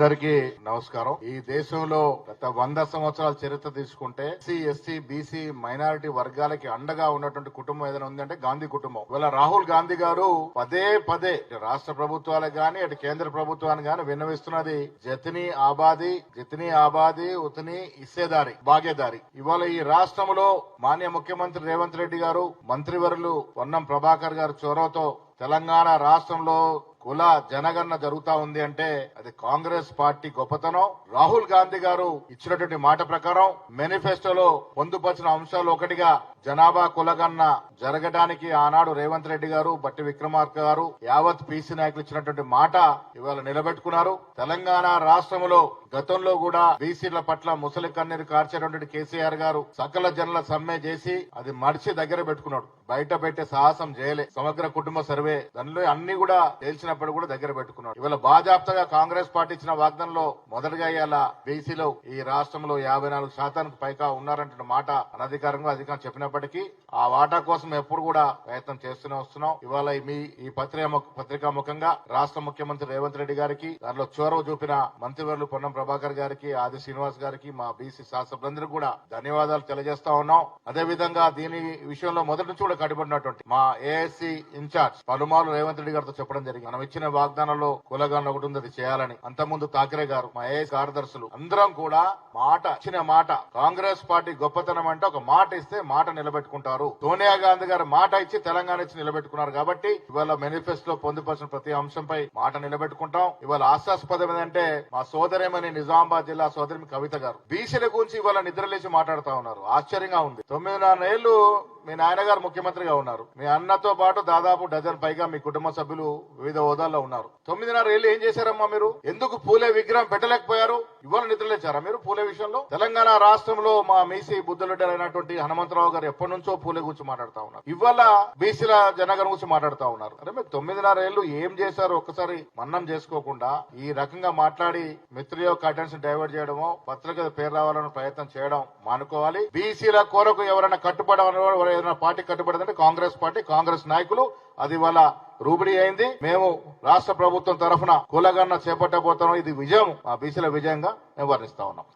అందరికీ నమస్కారం. ఈ దేశంలో గత వంద సంవత్సరాల చరిత్ర తీసుకుంటే ఎస్సీ ఎస్టీ బీసీ మైనారిటీ వర్గాలకి అండగా ఉన్నటువంటి కుటుంబం ఏదైనా ఉందంటే గాంధీ కుటుంబం. ఇవాళ రాహుల్ గాంధీ గారు పదే పదే రాష్ట్ర ప్రభుత్వాలకు గాని అటు కేంద్ర ప్రభుత్వానికి గాని విన్నవిస్తున్నది జతిని ఆబాది జతిని ఆబాది ఉతని ఇస్సేదారి బాగేదారి. ఇవాళ ఈ రాష్ట్రంలో మాన్య ముఖ్యమంత్రి రేవంత్ రెడ్డి గారు మంత్రివర్యులు పొన్నం ప్రభాకర్ గారు చొరవతో తెలంగాణ రాష్ట్రంలో కుల జనగణన జరుగుతా ఉంది అంటే అది కాంగ్రెస్ పార్టీ గొప్పతనం. రాహుల్ గాంధీ గారు ఇచ్చినటువంటి మాట ప్రకారం మేనిఫెస్టోలో పొందుపరిచిన అంశాలు ఒకటిగా జనాభా కులగన్న జరగడానికి ఆనాడు రేవంత్ రెడ్డి గారు బట్టి విక్రమార్క గారు యావత్ పీసీ నాయకులు ఇచ్చినటువంటి మాట ఇవాళ నిలబెట్టుకున్నారు. తెలంగాణ రాష్ట్రంలో గతంలో కూడా బీసీల పట్ల ముసలి కన్నీరు కార్చేటటువంటి కేసీఆర్ గారు సకల జనుల సమ్మె చేసి అది మడిచి దగ్గర పెట్టుకున్నాడు. బయట పెట్టే సాహసం చేయలే. సమగ్ర కుటుంబ సర్వే దానిలో అన్ని కూడా తేల్చినప్పుడు కూడా దగ్గర పెట్టుకున్నాడు. ఇవాళ బాజాప్తగా కాంగ్రెస్ పార్టీ ఇచ్చిన వాగ్దంలో మొదటగా ఇవాళ బీసీలో ఈ రాష్ట్రంలో యాభై నాలుగు శాతానికి పైగా ఉన్నారంటున్న మాట అనధికారంగా అధికారం చెప్పినప్పటికీ ఆ వాటా కోసం ఎప్పుడు కూడా ప్రయత్నం చేస్తూనే వస్తున్నాం. ఇవాళ మీ ఈ పత్రిక పత్రికా ముఖంగా రాష్ట్ర ముఖ్యమంత్రి రేవంత్ రెడ్డి గారికి దానిలో చొరవ చూపిన మంత్రివర్లు పొన్నం ప్రభాకర్ గారికి ఆది శ్రీనివాస్ గారికి మా బీసీ శాసనసభ్యులందరికీ కూడా ధన్యవాదాలు తెలియజేస్తా ఉన్నాం. అదే విధంగా దీని విషయంలో మొదటి నుంచి కూడా కట్టుబడినటువంటి మా ఏఎస్సీ ఇన్ఛార్జ్ పలుమార్లు రేవంత్ రెడ్డి గారితో చెప్పడం జరిగింది. మనం ఇచ్చిన వాగ్దానంలో కులగాన ఒకటి ఉంది అది చేయాలని. అంతకుముందు తాకరే గారు మా ఏఎస్ కార్యదర్శులు అందరం కూడా మాట ఇచ్చిన మాట కాంగ్రెస్ పార్టీ గొప్పతనం అంటే ఒక మాట ఇస్తే మాట నిలబెట్టుకుంటారు. సోనియా గాంధీ గారు మాట ఇచ్చి తెలంగాణ ఇచ్చి నిలబెట్టుకున్నారు కాబట్టి ఇవాళ మేనిఫెస్టో పొందుపరిచిన ప్రతి అంశంపై మాట నిలబెట్టుకుంటాం. ఇవాళ ఆశాస్పదం ఏంటంటే మా సోదరేమని నిజామాబాద్ జిల్లా సోదరి కవిత గారు. బీసీల గురించి ఇవాళ నిద్రలేసి మాట్లాడుతా ఉన్నారు. ఆశ్చర్యంగా ఉంది. తొమ్మిదిన్నర ఏళ్ళు మీ నాయనగారు ముఖ్యమంత్రిగా ఉన్నారు. మీ అన్నతో పాటు దాదాపు డజన్ పైగా మీ కుటుంబ సభ్యులు వివిధ హోదాల్లో ఉన్నారు. తొమ్మిదిన్నర ఏళ్ళు ఏం చేశారమ్మా మీరు? ఎందుకు పూలే విగ్రహం పెట్టలేకపోయారు? ఇవాళ నిద్రలేచారా మీరు పూలే విషయంలో? తెలంగాణ రాష్ట్రంలో మా మేసీ బుద్ధులెడ్డ అయినటువంటి హనుమంతరావు గారు ఎప్పటి నుంచో పూలే గురించి మాట్లాడుతా ఉన్నారు. ఇవాళ బీసీల జనగణ గురించి మాట్లాడుతా ఉన్నారు. అరే మీరు తొమ్మిదిన్నర ఏళ్ళు ఏం చేశారు ఒక్కసారి మన్నం చేసుకోకుండా ఈ రకంగా మాట్లాడి మిత్రుల యొక్క అటెన్షన్ డైవర్ట్ చేయడమో పత్రిక పేరు రావాలని ప్రయత్నం చేయడం మానుకోవాలి. బీసీల కొరకు ఎవరైనా కట్టుబడి ఏదైనా పార్టీ కట్టుబడదంటే కాంగ్రెస్ పార్టీ కాంగ్రెస్ నాయకులు అది వాళ్ళ రూబిడీ అయింది. మేము రాష్ట్ర ప్రభుత్వం తరఫున కులగన్న చేపట్టబోతున్నాం. ఇది విజయం. ఆ బీసీల విజయంగా మేము వర్ణిస్తా ఉన్నాం